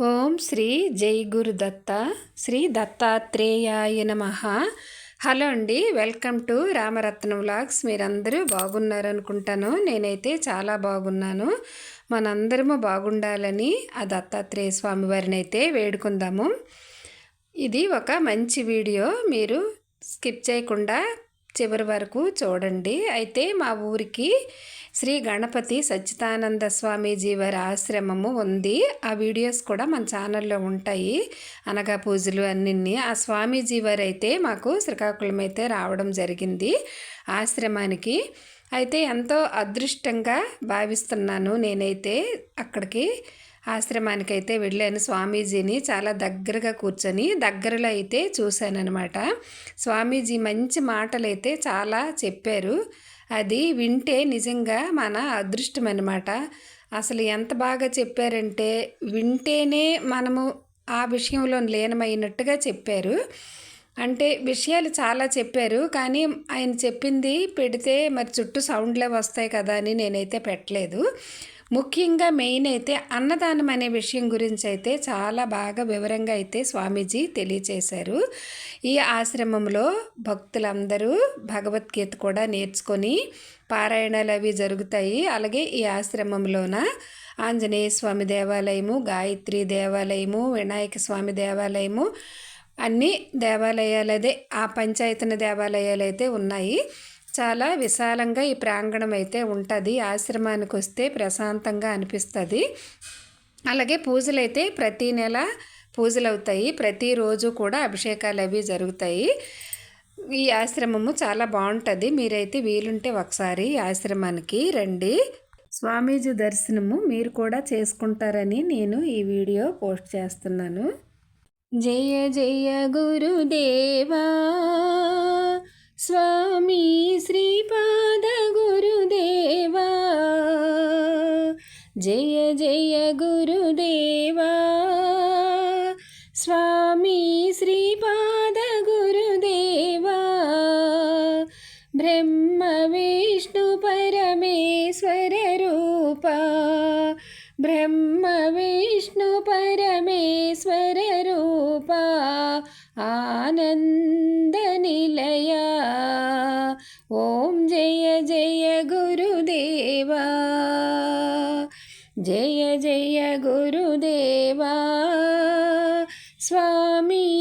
ఓం శ్రీ జై గురు దత్త శ్రీ దత్తాత్రేయాయ నమ. హలో అండి వెల్కమ్ టు రామరత్నం వ్లాగ్స్. మీరందరూ బాగున్నారనుకుంటాను. నేనైతే చాలా బాగున్నాను. మనందరము బాగుండాలని ఆ దత్తాత్రేయ స్వామి వారిని అయితే వేడుకుందాము. ఇది ఒక మంచి వీడియో. మీరు స్కిప్ చేయకుండా చివరి వరకు చూడండి. అయితే మా ఊరికి శ్రీ గణపతి సచ్చిదానంద స్వామీజీ వారి ఆశ్రమము ఉంది. ఆ వీడియోస్ కూడా మన ఛానల్లో ఉంటాయి. అనగా పూజలు అన్నీ ఆ స్వామీజీ వారు అయితే మాకు శ్రీకాకుళం అయితే రావడం జరిగింది ఆశ్రమానికి. అయితే ఎంతో అదృష్టంగా భావిస్తున్నాను నేనైతే అక్కడికి ఆశ్రమానికైతే వెళ్ళాను స్వామీజీని చాలా దగ్గరగా కూర్చొని దగ్గరలో అయితే చూశానమాట స్వామీజీ మంచి మాటలు అయితే చాలా చెప్పారు. అది వింటే నిజంగా మన అదృష్టం అనమాట అసలు ఎంత బాగా చెప్పారంటే వింటేనే మనము ఆ విషయంలో లీనమైనట్టుగా చెప్పారు. అంటే విషయాలు చాలా చెప్పారు కానీ ఆయన చెప్పింది పెడితే మరి చుట్టూ సౌండ్లే వస్తాయి కదా అని నేనైతే పెట్టలేదు. ముఖ్యంగా మెయిన్ అయితే అన్నదానం అనే విషయం గురించి అయితే చాలా బాగా వివరంగా అయితే స్వామీజీ తెలియచేశారు. ఈ ఆశ్రమంలో భక్తులందరూ భగవద్గీత కూడా నేర్చుకొని పారాయణాలు అవి జరుగుతాయి. అలాగే ఈ ఆశ్రమంలోన ఆంజనేయ స్వామి దేవాలయము గాయత్రి దేవాలయము వినాయక స్వామి దేవాలయము అన్ని దేవాలయాలు అదే ఆ పంచాయతీన దేవాలయాలు అయితే ఉన్నాయి. చాలా విశాలంగా ఈ ప్రాంగణం అయితే ఉంటుంది. ఆశ్రమానికి వస్తే ప్రశాంతంగా అనిపిస్తుంది. అలాగే పూజలు అయితే ప్రతీ నెల పూజలు అవుతాయి ప్రతిరోజు కూడా అభిషేకాలు అవి జరుగుతాయి. ఈ ఆశ్రమము చాలా బాగుంటుంది. మీరైతే వీలుంటే ఒకసారి ఆశ్రమానికి రండి. స్వామీజీ దర్శనము మీరు కూడా చేసుకుంటారని నేను ఈ వీడియో పోస్ట్ చేస్తున్నాను. జయ జయ గురుదేవా. ബ്രഹ്മ വിഷ്ണു പരമേശ്വരൂപ ബ്രഹ്മ വിഷ്ണു പരമേശ്വരൂപ ആനന്ദനിലയ. ഓം ജയ ജയ ഗുരുദേവ. ജയ ജയ ഗുരുദേവ. സ്വാമി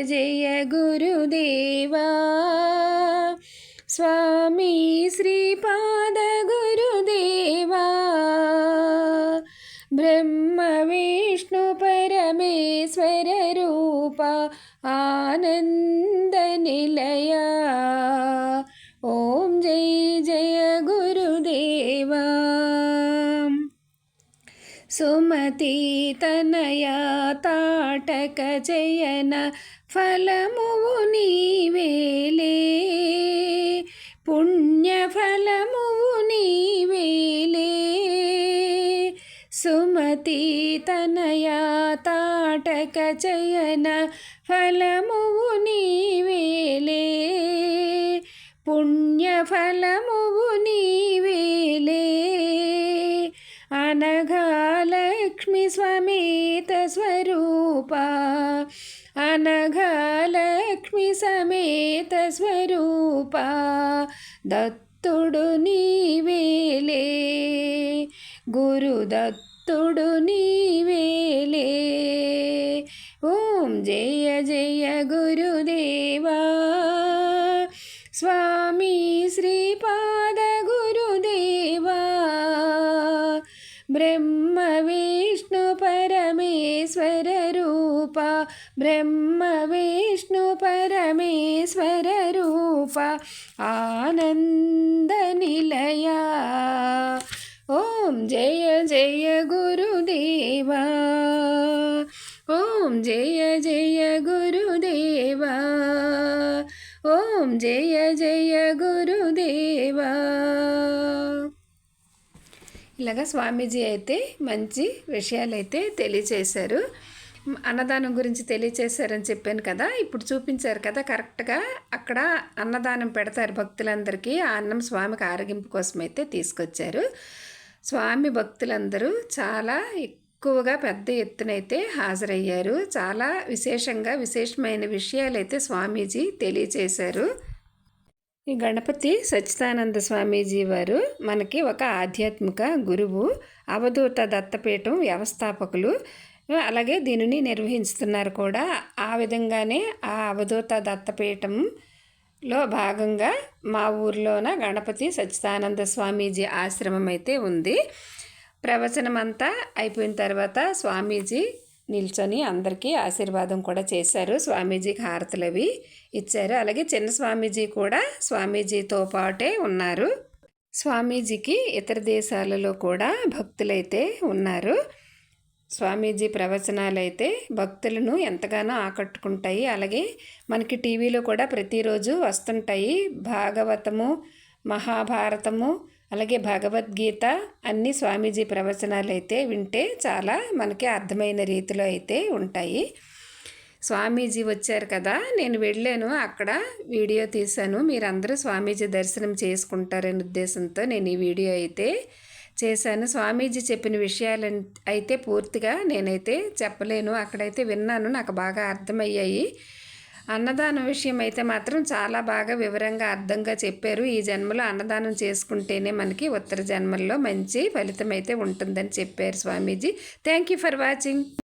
జయ జయ గురుదేవా స్వామి శ్రీపాద గురుదేవా బ్రహ్మ విష్ణు పరమేశ్వర రూప ఆనంద నిలయా ఓం జయ జయ గురుదేవా సుమతి తనయా తాటక జయన ఫలమువు నీవేలే పుణ్యఫలమువు నీవేలే సుమతి తనయా తాటక జయన ఫలమువు నీవేలే పుణ్యఫలమువు నీవేలే అనఘాలక్ష్మి స్వమేత స్వరూప అనఘాలక్ష్మి సమేత స్వరూప దత్తుడు నీవేలే గురుదత్తుడు నీవేలే ఓం జయ జయ ബ്രഹ്മ വിഷ്ണു പരമേശ്വരൂപ ബ്രഹ്മ വിഷ്ണു പരമേശ്വരൂപ ആനന്ദനിലയ. ഓം ജയ ఇలాగా స్వామీజీ అయితే మంచి విషయాలు అయితే తెలియచేశారు. అన్నదానం గురించి తెలియచేశారని చెప్పాను కదా ఇప్పుడు చూపించారు కదా కరెక్ట్గా అక్కడ అన్నదానం పెడతారు భక్తులందరికీ ఆ అన్నం స్వామికి ఆరగింపు కోసం అయితే తీసుకొచ్చారు. స్వామి భక్తులందరూ చాలా ఎక్కువగా పెద్ద ఎత్తునైతే హాజరయ్యారు. చాలా విశేషంగా విశేషమైన విషయాలైతే స్వామీజీ తెలియచేశారు. ఈ గణపతి సచ్చిదానంద స్వామీజీ వారు మనకి ఒక ఆధ్యాత్మిక గురువు అవధూత దత్తపీఠం వ్యవస్థాపకులు. అలాగే దీనిని నిర్వహిస్తున్నారు కూడా. ఆ విధంగానే ఆ అవధూత దత్తపీఠం లో భాగంగా మా ఊర్లోన గణపతి సచ్చిదానంద స్వామీజీ ఆశ్రమం అయితే ఉంది. ప్రవచనమంతా అయిపోయిన తర్వాత స్వామీజీ నిల్చొని అందరికీ ఆశీర్వాదం కూడా చేశారు స్వామీజీకి హారతులు అవి ఇచ్చారు. అలాగే చిన్న స్వామీజీ కూడా స్వామీజీతో పాటే ఉన్నారు. స్వామీజీకి ఇతర దేశాలలో కూడా భక్తులైతే ఉన్నారు. స్వామీజీ ప్రవచనాలు అయితే భక్తులను ఎంతగానో ఆకట్టుకుంటాయి. అలాగే మనకి టీవీలో కూడా ప్రతిరోజు వస్తుంటాయి. భాగవతము మహాభారతము అలాగే భగవద్గీత అన్ని స్వామీజీ ప్రవచనాలు అయితే వింటే చాలా మనకి అర్థమైన రీతిలో అయితే ఉంటాయి. స్వామీజీ వచ్చారు కదా నేను వెళ్ళాను అక్కడ వీడియో తీశాను. మీరందరూ స్వామీజీ దర్శనం చేసుకుంటారనే ఉద్దేశంతో నేను ఈ వీడియో అయితే చేశాను. స్వామీజీ చెప్పిన విషయాలు అయితే పూర్తిగా నేనైతే చెప్పలేను. అక్కడైతే విన్నాను నాకు బాగా అర్థమయ్యాయి. అన్నదానం విషయం అయితే మాత్రం చాలా బాగా వివరంగా అర్థంగా చెప్పారు. ఈ జన్మలో అన్నదానం చేసుకుంటేనే మనకి ఉత్తర జన్మల్లో మంచి ఫలితం అయితే ఉంటుందని చెప్పారు స్వామీజీ. Thank you for watching